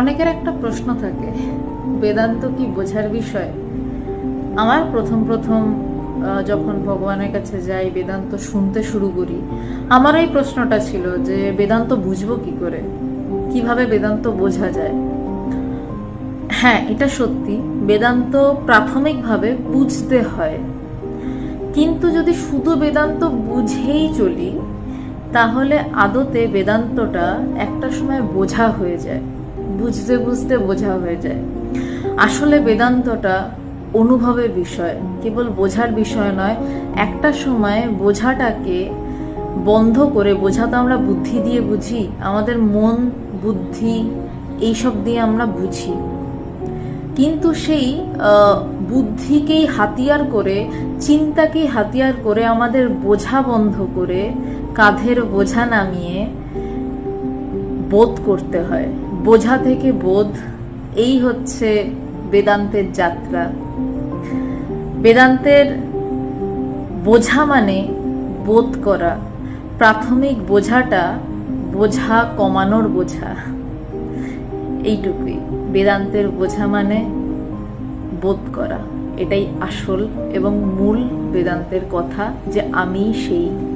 অনেকের একটা প্রশ্ন থাকে, বেদান্ত কি বোঝার বিষয়? আমার প্রথম প্রথম যখন ভগবানের কাছে যাই, বেদান্ত শুনতে শুরু করি, আমার এই প্রশ্নটা ছিল যে, বেদান্ত বুঝব কি করে? কীভাবে বেদান্ত বোঝা যায়? হ্যাঁ এটা সত্যি, বেদান্ত প্রাথমিকভাবে বুঝতে হয়। কিন্তু যদি শুধু বেদান্ত বুঝেই চলি, তাহলে আদতে বেদান্তটা একটা সময় বোঝা হয়ে যায়। বুঝতে বুঝতে বোঝা হয়ে যায়। আসলে বেদান্তটা অনুভবের বিষয়, কেবল বোঝার বিষয় নয়, একটা সময় বোঝাটাকে বন্ধ করে, বোঝা তো আমরা বুদ্ধি দিয়ে বুঝি, আমাদের মন, বুদ্ধি, এইসব দিয়ে আমরা বুঝি। কিন্তু সেই বুদ্ধিকেই হাতিয়ার করে, চিন্তাকেই হাতিয়ার করে, আমাদের বোঝা বন্ধ করে, কাঁধের বোঝা নামিয়ে বোধ করতে হয়। বোঝা থেকে বোধ, এই হচ্ছে বেদান্তের যাত্রা। বেদান্তের বোঝা মানে বোধ করা। প্রাথমিক বোঝাটা বোঝা কমানোর বোঝা। এইটুকুই। বেদান্তের বোঝা মানে বোধ করা। এটাই আসল এবং মূল বেদান্তের কথা যে আমি সেই।